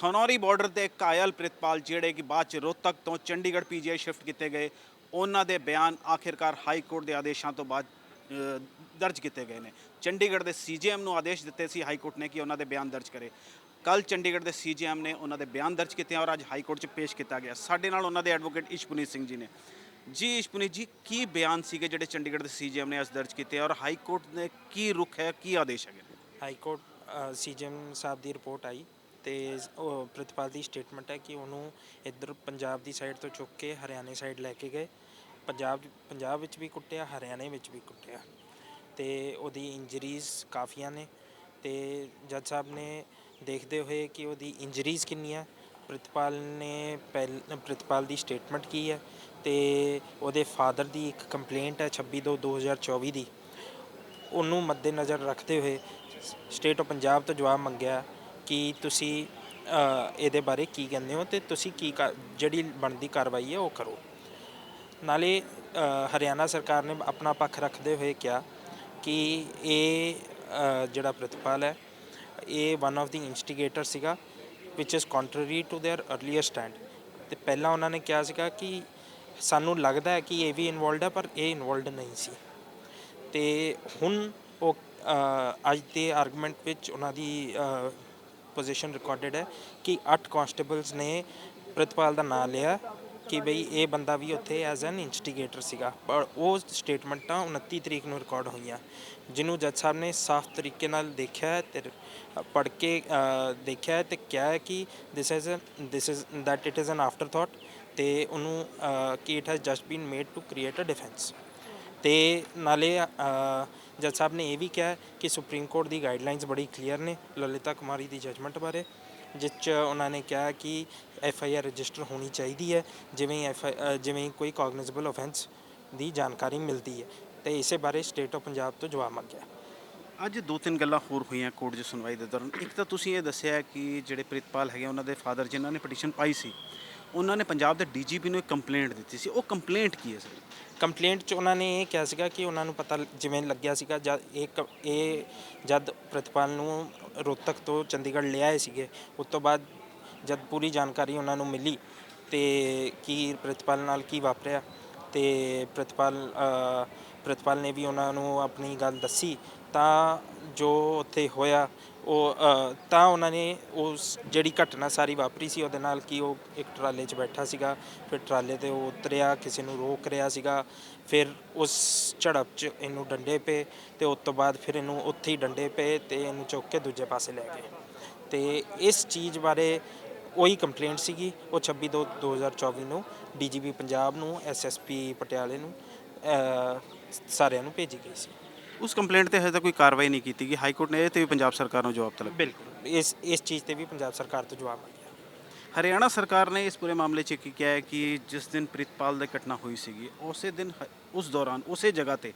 Khanauri border ਤੇ ਕਾਇਲ ਪ੍ਰਿਤਪਾਲ ਜਿਹੜੇ ਕਿ ਬਾਅਦ ਚ ਰੋਹਤਕ ਤੋਂ ਚੰਡੀਗੜ੍ਹ ਪੀਜੀਆਈ ਸ਼ਿਫਟ ਕੀਤੇ ਗਏ, ਉਹਨਾਂ ਦੇ ਬਿਆਨ ਆਖਿਰਕਾਰ ਹਾਈ ਕੋਰਟ ਦੇ ਆਦੇਸ਼ਾਂ ਤੋਂ ਬਾਅਦ ਦਰਜ ਕੀਤੇ ਗਏ ਨੇ। ਚੰਡੀਗੜ੍ਹ ਦੇ ਸੀਜੀਐਮ ਨੂੰ ਆਦੇਸ਼ ਦਿੱਤੇ ਸੀ ਹਾਈ ਕੋਰਟ ਨੇ ਕਿ ਉਹਨਾਂ ਦੇ ਬਿਆਨ ਦਰਜ ਕਰੇ। ਕੱਲ ਚੰਡੀਗੜ੍ਹ ਦੇ ਸੀਜੀਐਮ ਨੇ ਉਹਨਾਂ ਦੇ ਬਿਆਨ ਦਰਜ ਕੀਤੇ ਔਰ ਅੱਜ ਹਾਈ ਕੋਰਟ 'ਚ ਪੇਸ਼ ਕੀਤਾ ਗਿਆ। ਸਾਡੇ ਨਾਲ ਉਹਨਾਂ ਦੇ ਐਡਵੋਕੇਟ ਇਸ਼ਪੁਨੀਤ ਸਿੰਘ ਜੀ ਨੇ। ਜੀ, ਇਸ਼ਪੁਨੀਤ ਜੀ, ਕੀ ਬਿਆਨ ਸੀਗੇ ਜਿਹੜੇ ਚੰਡੀਗੜ੍ਹ ਦੇ ਸੀਜੀਐਮ ਨੇ ਅੱਜ ਦਰਜ ਕੀਤੇ ਔਰ ਹਾਈ ਕੋਰਟ ਨੇ ਕੀ ਰੁਖ ਹੈ, ਕੀ ਆਦੇਸ਼ ਹੈਗੇ ਹਾਈ ਕੋਰਟ ਸੀਜੀਐਮ ਸਾਹਿਬ ਦੀ ਰਿਪੋਰਟ ਆਈ। ਅਤੇ ਉਹ ਪ੍ਰਿਤਪਾਲ ਦੀ ਸਟੇਟਮੈਂਟ ਹੈ ਕਿ ਉਹਨੂੰ ਇੱਧਰ ਪੰਜਾਬ ਦੀ ਸਾਈਡ ਤੋਂ ਚੁੱਕ ਕੇ ਹਰਿਆਣੇ ਸਾਈਡ ਲੈ ਕੇ ਗਏ। ਪੰਜਾਬ ਪੰਜਾਬ ਵਿੱਚ ਵੀ ਕੁੱਟਿਆ, ਹਰਿਆਣੇ ਵਿੱਚ ਵੀ ਕੁੱਟਿਆ। ਅਤੇ ਉਹਦੀ ਇੰਜਰੀਜ਼ ਕਾਫੀਆਂ ਨੇ ਅਤੇ ਜੱਜ ਸਾਹਿਬ ਨੇ ਦੇਖਦੇ ਹੋਏ ਕਿ ਉਹਦੀ ਇੰਜਰੀਜ਼ ਕਿੰਨੀਆਂ, ਪ੍ਰਿਤਪਾਲ ਨੇ ਪਹਿਲ, ਪ੍ਰਿਤਪਾਲ ਦੀ ਸਟੇਟਮੈਂਟ ਕੀ ਹੈ ਅਤੇ ਉਹਦੇ ਫਾਦਰ ਦੀ ਇੱਕ ਕੰਪਲੇਂਟ ਹੈ 26 ਦੋ 2024 ਦੀ। ਉਹਨੂੰ ਮੱਦੇਨਜ਼ਰ ਰੱਖਦੇ ਹੋਏ ਸਟੇਟ ਆਫ ਪੰਜਾਬ ਤੋਂ ਜਵਾਬ ਮੰਗਿਆ ਕਿ ਤੁਸੀਂ ਇਹਦੇ ਬਾਰੇ ਕੀ ਕਹਿੰਦੇ ਹੋ ਤੇ ਤੁਸੀਂ ਕੀ ਜਿਹੜੀ ਬਣਦੀ ਕਾਰਵਾਈ ਹੈ ਉਹ ਕਰੋ। ਨਾਲੇ ਹਰਿਆਣਾ ਸਰਕਾਰ ਨੇ ਆਪਣਾ ਪੱਖ ਰੱਖਦੇ ਹੋਏ ਕਿਹਾ ਕਿ ਇਹ ਜਿਹੜਾ ਪ੍ਰਤਪਾਲ ਹੈ, ਇਹ ਵਨ ਆਫ ਦੀ ਇਨਸਟੀਗੇਟਰ ਸੀਗਾ, which is contrary to their earlier stand ਤੇ ਪਹਿਲਾਂ ਉਹਨਾਂ ਨੇ ਕਿਹਾ ਸੀਗਾ ਕਿ ਸਾਨੂੰ ਲੱਗਦਾ ਹੈ ਕਿ ਇਹ ਵੀ ਇਨਵੋਲਡ ਹੈ, ਪਰ ਇਹ ਇਨਵੋਲਡ ਨਹੀਂ ਸੀ। ਤੇ ਹੁਣ ਉਹ ਅੱਜ ਦੇ ਆਰਗੂਮੈਂਟ ਵਿੱਚ ਉਹਨਾਂ ਦੀ ਪੋਜੀਸ਼ਨ ਰਿਕਾਰਡਡ ਹੈ ਕਿ 8 ਕਨਸਟੇਬਲਸ ਨੇ ਪ੍ਰਿਤਪਾਲ ਦਾ ਨਾਮ ਲਿਆ ਕਿ ਬਈ ਇਹ ਬੰਦਾ ਵੀ ਉੱਥੇ ਐਜ਼ ਐਨ ਇਨਸਟੀਗੇਟਰ ਸੀਗਾ। ਪਰ ਉਹ ਸਟੇਟਮੈਂਟਾਂ 29 ਤਰੀਕ ਨੂੰ ਰਿਕਾਰਡ ਹੋਈਆਂ, ਜਿਹਨੂੰ ਜੱਜ ਸਾਹਿਬ ਨੇ ਸਾਫ਼ ਤਰੀਕੇ ਨਾਲ ਦੇਖਿਆ ਹੈ ਤੇ ਪੜ੍ਹ ਕੇ ਦੇਖਿਆ ਹੈ ਤੇ ਕਿਹਾ ਕਿ this is this is that it is an afterthought ਤੇ ਉਹਨੂੰ ਕਿ it has just been made to create a defence ਅਤੇ ਨਾਲੇ ਜੱਜ ਸਾਹਿਬ ਨੇ ਇਹ ਵੀ ਕਿਹਾ ਕਿ ਸੁਪਰੀਮ ਕੋਰਟ ਦੀ ਗਾਈਡਲਾਈਨਸ ਬੜੀ ਕਲੀਅਰ ਨੇ ਲਲਿਤਾ ਕੁਮਾਰੀ ਦੀ ਜੱਜਮੈਂਟ ਬਾਰੇ, ਜਿਸ 'ਚ ਉਹਨਾਂ ਨੇ ਕਿਹਾ ਕਿ ਐਫ ਆਈ ਆਰ ਰਜਿਸਟਰ ਹੋਣੀ ਚਾਹੀਦੀ ਹੈ, ਜਿਵੇਂ ਐਫ ਜਿਵੇਂ ਕੋਈ ਕੋਗਨੀਜ਼ੇਬਲ ਆਫੈਂਸ ਦੀ ਜਾਣਕਾਰੀ ਮਿਲਦੀ ਹੈ। ਤੇ ਇਸੇ ਬਾਰੇ ਸਟੇਟ ਆਫ ਪੰਜਾਬ ਤੋਂ ਜਵਾਬ ਮੰਗਿਆ। ਅੱਜ ਦੋ ਤਿੰਨ ਗੱਲਾਂ ਹੋਰ ਹੋਈਆਂ ਕੋਰਟ 'ਚ ਸੁਣਵਾਈ ਦੇ ਦੌਰਾਨ। ਇੱਕ ਤਾਂ ਤੁਸੀਂ ਇਹ ਦੱਸਿਆ ਕਿ ਜਿਹੜੇ ਪ੍ਰਿਤਪਾਲ ਹੈਗੇ ਉਹਨਾਂ ਦੇ ਫਾਦਰ ਜਿਨ੍ਹਾਂ ਨੇ ਪਟੀਸ਼ਨ ਪਾਈ ਸੀ, ਉਹਨਾਂ ਨੇ ਪੰਜਾਬ ਦੇ ਡੀਜੀਪੀ ਨੂੰ ਇੱਕ ਕੰਪਲੇਂਟ ਦਿੱਤੀ ਸੀ। ਉਹ ਕੰਪਲੇਂਟ ਕੀ ਹੈ ਸਰ ਕੰਪਲੇਂਟ 'ਚ ਉਹਨਾਂ ਨੇ ਇਹ ਕਿਹਾ ਸੀਗਾ ਕਿ ਉਹਨਾਂ ਨੂੰ ਪਤਾ ਜਿਵੇਂ ਲੱਗਿਆ ਸੀਗਾ ਜਦ ਇਹ ਕ- ਇਹ ਜਦ ਪ੍ਰਿਤਪਾਲ ਨੂੰ ਰੋਹਤਕ ਤੋਂ ਚੰਡੀਗੜ੍ਹ ਲਿਆਏ ਸੀਗੇ ਉਸ ਤੋਂ ਬਾਅਦ ਜਦ ਪੂਰੀ ਜਾਣਕਾਰੀ ਉਹਨਾਂ ਨੂੰ ਮਿਲੀ ਤੇ ਕੀ ਪ੍ਰਿਤਪਾਲ ਨਾਲ ਕੀ ਵਾਪਰਿਆ ਤੇ ਪ੍ਰਿਤਪਾਲ ਅ, ਪ੍ਰਿਤਪਾਲ ਨੇ ਵੀ ਉਹਨਾਂ ਨੂੰ ਆਪਣੀ ਗੱਲ ਦੱਸੀ ਤਾਂ ਜੋ ਉੱਥੇ ਹੋਇਆ, ਉਹ ਤਾਂ ਉਹਨਾਂ ਨੇ ਉਸ ਜਿਹੜੀ ਘਟਨਾ ਸਾਰੀ ਵਾਪਰੀ ਸੀ, ਉਹਦੇ ਨਾਲ ਕਿ ਉਹ ਇੱਕ ਟਰਾਲੇ 'ਚ ਬੈਠਾ ਸੀਗਾ, ਫਿਰ ਟਰਾਲੇ ਤੇ ਉਹ ਉਤਰਿਆ, ਕਿਸੇ ਨੂੰ ਰੋਕ ਰਿਹਾ ਸੀਗਾ, ਫਿਰ ਉਸ ਝੜਪ 'ਚ ਇਹਨੂੰ ਡੰਡੇ ਪਏ ਤੇ ਉਸ ਤੋਂ ਬਾਅਦ ਫਿਰ ਇਹਨੂੰ ਉੱਥੇ ਹੀ ਡੰਡੇ ਪਏ ਤੇ ਇਹਨੂੰ ਚੁੱਕ ਕੇ ਦੂਜੇ ਪਾਸੇ ਲੈ ਗਏ। ਤੇ ਇਸ ਚੀਜ਼ ਬਾਰੇ ਉਹੀ ਕੰਪਲੇਂਟ ਸੀਗੀ, ਉਹ 26 ਦੋ 2024 ਨੂੰ ਡੀਜੀਪੀ ਪੰਜਾਬ ਨੂੰ ਐਸਐਸਪੀ ਪਟਿਆਲੇ ਨੂੰ ਸਾਰਿਆਂ ਨੂੰ ਭੇਜੀ ਗਈ ਸੀ। ਉਸ ਕੰਪਲੇਂਟ ਤੇ ਹਜੇ ਤੱਕ ਕੋਈ ਕਾਰਵਾਈ ਨਹੀਂ ਕੀਤੀ ਗਈ। ਹਾਈ ਕੋਰਟ ਨੇ ਇਹ ਤੇ ਵੀ ਪੰਜਾਬ ਸਰਕਾਰ ਨੂੰ ਜਵਾਬ ਤਲਬ ਬਿਲਕੁਲ। ਇਸ ਇਸ ਚੀਜ਼ ਤੇ ਵੀ ਪੰਜਾਬ ਸਰਕਾਰ ਤੋਂ ਜਵਾਬ ਮੰਗਿਆ। ਹਰਿਆਣਾ ਸਰਕਾਰ ਨੇ ਇਸ ਪੂਰੇ ਮਾਮਲੇ 'ਚ ਕੀ ਕਿਹਾ ਹੈ ਕਿ ਜਿਸ ਦਿਨ ਪ੍ਰਿਤਪਾਲ ਦੀ ਘਟਨਾ ਹੋਈ ਸੀਗੀ ਉਸੇ ਦਿਨ ਹ- ਉਸ ਦੌਰਾਨ ਉਸੇ ਜਗ੍ਹਾ ਤੇ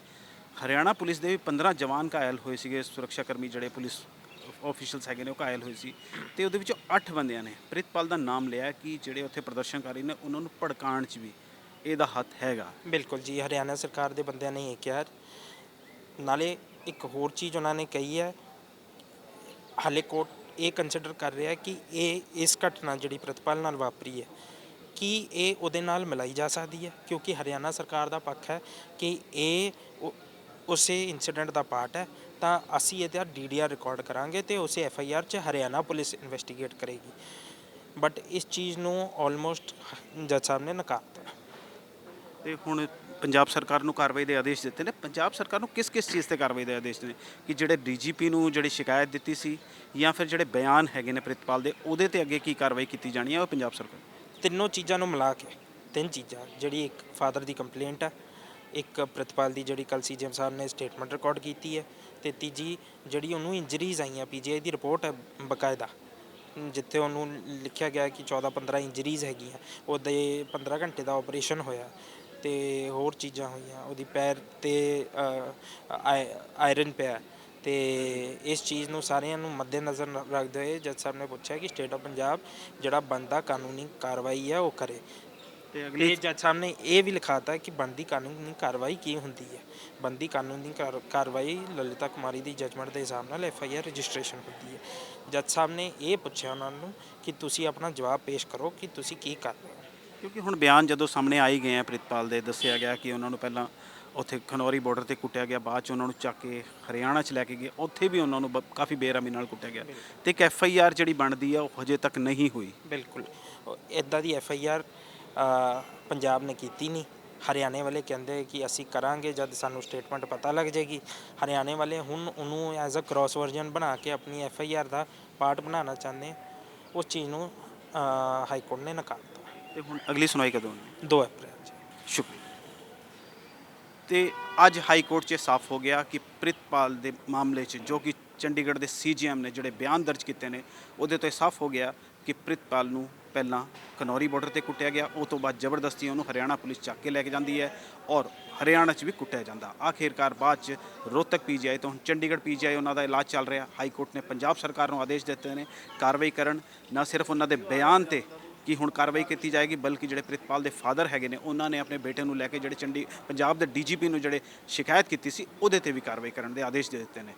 ਹਰਿਆਣਾ ਪੁਲਿਸ ਦੇ ਵੀ 15 ਜਵਾਨ ਘਾਇਲ ਹੋਏ ਸੀਗੇ। ਸੁਰੱਖਿਆ ਕਰਮੀ ਜਿਹੜੇ ਪੁਲਿਸ ਆਫੀਸ਼ੀਅਲਸ ਹੈਗੇ ਨੇ ਉਹ ਘਾਇਲ ਹੋਏ ਸੀ ਤੇ ਉਹਦੇ ਵਿੱਚੋਂ 8 ਬੰਦਿਆਂ ਨੇ ਪ੍ਰਿਤਪਾਲ ਦਾ ਨਾਮ ਲਿਆ ਕਿ ਜਿਹੜੇ ਉੱਥੇ ਪ੍ਰਦਰਸ਼ਨਕਾਰੀ ਨੇ ਉਹਨਾਂ ਨੂੰ ਭੜਕਾਉਣ 'ਚ ਵੀ ਇਹਦਾ ਹੱਥ ਹੈਗਾ। ਬਿਲਕੁਲ ਜੀ ਹਰਿਆਣਾ ਸਰਕਾਰ ਦੇ ਬੰਦਿਆਂ ਨੇ ਇਹ ਕਿਹਾ। ਨਾਲੇ ਇੱਕ ਹੋਰ ਚੀਜ਼ ਉਹਨਾਂ ਨੇ ਕਹੀ ਹੈ, ਹਾਲੇ ਕੋਰਟ ਇਹ ਕੰਸੀਡਰ ਕਰ ਰਿਹਾ ਕਿ ਇਹ, ਇਸ ਘਟਨਾ ਜਿਹੜੀ ਪ੍ਰਤਪਾਲ ਨਾਲ ਵਾਪਰੀ ਹੈ, ਕਿ ਇਹ ਉਹਦੇ ਨਾਲ ਮਿਲਾਈ ਜਾ ਸਕਦੀ ਹੈ? ਕਿਉਂਕਿ ਹਰਿਆਣਾ ਸਰਕਾਰ ਦਾ ਪੱਖ ਹੈ ਕਿ ਇਹ ਉਸੇ ਇਨਸੀਡੈਂਟ ਦਾ ਪਾਰਟ ਹੈ, ਤਾਂ ਅਸੀਂ ਇਹਦਾ ਡੀਡੀਆਰ ਰਿਕਾਰਡ ਕਰਾਂਗੇ ਤੇ ਉਸੇ ਐਫ ਆਈ ਆਰ 'ਚ ਹਰਿਆਣਾ ਪੁਲਿਸ ਇਨਵੈਸਟੀਗੇਟ ਕਰੇਗੀ। ਬਟ ਇਸ ਚੀਜ਼ ਨੂੰ ਆਲਮੋਸਟ ਜੱਜ ਸਾਹਿਬ ਨੇ ਨਕਾਰਤਾ। ਤੇ ਹੁਣ ਪੰਜਾਬ ਸਰਕਾਰ ਨੂੰ ਕਾਰਵਾਈ ਦੇ ਆਦੇਸ਼ ਦਿੱਤੇ ਨੇ। ਪੰਜਾਬ ਸਰਕਾਰ ਨੂੰ ਕਿਸ ਕਿਸ ਚੀਜ਼ ਤੇ ਕਾਰਵਾਈ ਦੇ ਆਦੇਸ਼ ਨੇ ਕਿ ਜਿਹੜੇ ਡੀਜੀਪੀ ਨੂੰ ਜਿਹੜੀ ਸ਼ਿਕਾਇਤ ਦਿੱਤੀ ਸੀ ਜਾਂ ਫਿਰ ਜਿਹੜੇ ਬਿਆਨ ਹੈਗੇ ਨੇ ਪ੍ਰਿਤਪਾਲ ਦੇ, ਉਹਦੇ ਤੇ ਅੱਗੇ ਕੀ ਕਾਰਵਾਈ ਕੀਤੀ ਜਾਣੀ ਹੈ ਉਹ ਪੰਜਾਬ ਸਰਕਾਰ ਤਿੰਨੋਂ ਚੀਜ਼ਾਂ ਨੂੰ ਮਿਲਾ ਕੇ, ਤਿੰਨ ਚੀਜ਼ਾਂ, ਜਿਹੜੀ ਇੱਕ ਫਾਦਰ ਦੀ ਕੰਪਲੇਂਟ ਹੈ ਇੱਕ ਪ੍ਰਿਤਪਾਲ ਦੀ ਜਿਹੜੀ ਕੱਲ ਸੀਜੀਐਮ ਸਾਹਿਬ ਨੇ ਸਟੇਟਮੈਂਟ ਰਿਕਾਰਡ ਕੀਤੀ ਹੈ, ਤੇ ਤੀਜੀ ਜਿਹੜੀ ਉਹਨੂੰ ਇੰਜਰੀਜ਼ ਆਈਆਂ ਪੀਜੀਆਈ ਦੀ ਰਿਪੋਰਟ ਹੈ ਬਕਾਇਦਾ, ਜਿੱਥੇ ਉਹਨੂੰ ਲਿਖਿਆ ਗਿਆ ਕਿ 14 15 ਇੰਜਰੀਜ਼ ਹੈਗੀਆਂ, ਉਹਦੇ 15 ਘੰਟੇ ਦਾ ਆਪਰੇਸ਼ਨ ਹੋਇਆ। ਤੇ ਹੋਰ ਚੀਜ਼ਾਂ ਹੋਈਆਂ ਉਹਦੀ ਪੈਰ ਤੇ ਆਇਰਨ ਪਿਆ। ਤੇ ਇਸ ਚੀਜ਼ ਨੂੰ ਸਾਰਿਆਂ ਨੂੰ ਮੱਦੇਨਜ਼ਰ ਨ- ਰੱਖਦੇ ਹੋਏ ਜੱਜ ਸਾਹਿਬ ਨੇ ਪੁੱਛਿਆ ਕਿ ਸਟੇਟ ਆਫ ਪੰਜਾਬ ਜਿਹੜਾ ਬੰਦਾ ਕਾਨੂੰਨੀ ਕਾਰਵਾਈ ਹੈ ਉਹ ਕਰੇ। ਤੇ ਅਗਲੀ ਜੱਜ ਸਾਹਿਬ ਨੇ ਇਹ ਵੀ ਲਿਖਾਤਾ ਕਿ ਬੰਦੀ ਕਾਨੂੰਨੀ ਕਾਰਵਾਈ ਕੀ ਹੁੰਦੀ ਹੈ ਬੰਦੀ ਕਾਨੂੰਨੀ ਕਾਰ- ਕਾਰਵਾਈ ਲਲਿਤਾ ਕੁਮਾਰੀ ਦੀ ਜਜਮੈਂਟ ਦੇ ਹਿਸਾਬ ਨਾਲ ਐਫ ਆਈ ਆਰ ਰਜਿਸਟ੍ਰੇਸ਼ਨ ਹੁੰਦੀ ਹੈ ਜੱਜ ਸਾਹਿਬ ਨੇ ਇਹ ਪੁੱਛਿਆ ਉਹਨਾਂ ਨੂੰ ਕਿ ਤੁਸੀਂ ਆਪਣਾ ਜਵਾਬ ਪੇਸ਼ ਕਰੋ ਕਿ ਤੁਸੀਂ ਕੀ ਕਰ ਰਹੇ ਹੋ। ਕਿਉਂਕਿ ਹੁਣ ਬਿਆਨ ਜਦੋਂ ਸਾਹਮਣੇ ਆਈ ਗਏ ਆ ਪ੍ਰਿਤਪਾਲ ਦੇ, ਦੱਸਿਆ ਗਿਆ ਕਿ ਉਹਨਾਂ ਨੂੰ ਪਹਿਲਾਂ ਉੱਥੇ ਖਨੌਰੀ ਬਾਰਡਰ ਤੇ ਕੁੱਟਿਆ ਗਿਆ, ਬਾਅਦ ਚ ਉਹਨਾਂ ਨੂੰ ਚੱਕ ਕੇ ਹਰਿਆਣਾ ਚ ਲੈ ਕੇ ਗਏ, ਉੱਥੇ ਵੀ ਉਹਨਾਂ ਨੂੰ ਬ- ਕਾਫੀ ਬੇਰਹਿਮੀ ਨਾਲ ਕੁੱਟਿਆ ਗਿਆ। ਤੇ ਇੱਕ ਐਫ ਆਈ ਆਰ ਜਿਹੜੀ ਬਣਦੀ ਆ, ਉਹ ਹਜੇ ਤੱਕ ਨਹੀਂ ਹੋਈ। ਬਿਲਕੁਲ। ਇਦਾਂ ਦੀ ਐਫ ਆਈ ਆਰ ਪੰਜਾਬ ਨੇ ਕੀਤੀ ਨਹੀਂ। ਹਰਿਆਣੇ ਵਾਲੇ ਕਹਿੰਦੇ ਕਿ ਅਸੀਂ ਕਰਾਂਗੇ, ਜਦ ਸਾਨੂੰ ਸਟੇਟਮੈਂਟ ਪਤਾ ਲੱਗ ਜਾਏਗੀ। ਹਰਿਆਣੇ ਵਾਲੇ ਹੁਣ ਉਹਨੂੰ ਐਜ਼ ਅ ਕ੍ਰਾਸ ਵਰਜਨ ਬਣਾ ਕੇ ਆਪਣੀ ਐਫ ਆਈ ਆਰ ਦਾ ਪਾਰਟ ਬਣਾਉਣਾ ਚਾਹੁੰਦੇ ਉਸ ਚੀਜ਼ ਨੂੰ ਹਾਈ ਕੋਰਟ ਨੇ ਨਕਾਰ ਦਿੱਤਾ ਤੇ ਹੁਣ ਅਗਲੀ ਸੁਣਵਾਈ ਕਦੋਂ ਹੋਣੀ? 2 ਅਪ੍ਰੈਲ 'ਚ ਸ਼ੁਕਰੀਆ। ਤੇ ਅੱਜ ਹਾਈ ਕੋਰਟ 'ਚ ਸਾਫ਼ ਹੋ ਗਿਆ ਕਿ ਪ੍ਰਿਤਪਾਲ ਦੇ ਮਾਮਲੇ 'ਚ ਜੋ ਕਿ ਚੰਡੀਗੜ੍ਹ ਦੇ ਸੀਜੀਐਮ ਨੇ ਜਿਹੜੇ ਬਿਆਨ ਦਰਜ ਕੀਤੇ ਨੇ ਉਹਦੇ ਤੋਂ ਇਹ ਸਾਫ਼ ਹੋ ਗਿਆ ਕਿ ਪ੍ਰਿਤਪਾਲ ਨੂੰ ਪਹਿਲਾਂ ਕਨੌਰੀ ਬਾਰਡਰ ਤੇ ਕੁੱਟਿਆ ਗਿਆ ਉਹ ਤੋਂ ਬਾਅਦ ਜ਼ਬਰਦਸਤੀ ਉਹਨੂੰ ਹਰਿਆਣਾ ਪੁਲਿਸ ਚੱਕ ਕੇ ਲੈ ਕੇ ਜਾਂਦੀ ਹੈ ਔਰ ਹਰਿਆਣਾ 'ਚ ਵੀ ਕੁੱਟਿਆ ਜਾਂਦਾ। ਆਖਿਰਕਾਰ ਬਾਅਦ 'ਚ ਰੋਹਤਕ ਪੀਜੀਆਈ ਤੋਂ ਹੁਣ ਚੰਡੀਗੜ੍ਹ ਪੀਜੀਆਈ ਉਹਨਾਂ ਦਾ ਇਲਾਜ ਚੱਲ ਰਿਹਾ। ਹਾਈ ਕੋਰਟ ਨੇ ਪੰਜਾਬ ਸਰਕਾਰ ਨੂੰ ਆਦੇਸ਼ ਦਿੱਤੇ ਨੇ ਕਾਰਵਾਈ ਕਰਨ। ਨਾ ਸਿਰਫ ਉਹਨਾਂ ਦੇ ਬਿਆਨ ਤੇ ਕਿ ਹੁਣ ਕਾਰਵਾਈ ਕੀਤੀ ਜਾਏਗੀ, ਬਲਕਿ ਜਿਹੜੇ ਪ੍ਰਿਤਪਾਲ ਦੇ ਫਾਦਰ ਹੈਗੇ ਨੇ, ਉਹਨਾਂ ਨੇ ਆਪਣੇ ਬੇਟੇ ਨੂੰ ਲੈ ਕੇ ਜਿਹੜੇ ਚੰਡੀ, ਪੰਜਾਬ ਦੇ ਡੀਜੀਪੀ ਨੂੰ ਜਿਹੜੇ ਸ਼ਿਕਾਇਤ ਕੀਤੀ ਸੀ, ਉਹਦੇ ਤੇ ਵੀ ਕਾਰਵਾਈ ਕਰਨ ਦੇ ਆਦੇਸ਼ ਦੇ ਦਿੱਤੇ ਨੇ।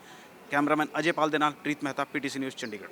ਕੈਮਰਾਮੈਨ ਅਜੇ ਪਾਲ ਦੇ ਨਾਲ ਪ੍ਰੀਤ ਮਹਿਤਾ, ਪੀਟੀਸੀ ਨਿਊਜ਼ ਚੰਡੀਗੜ੍ਹ।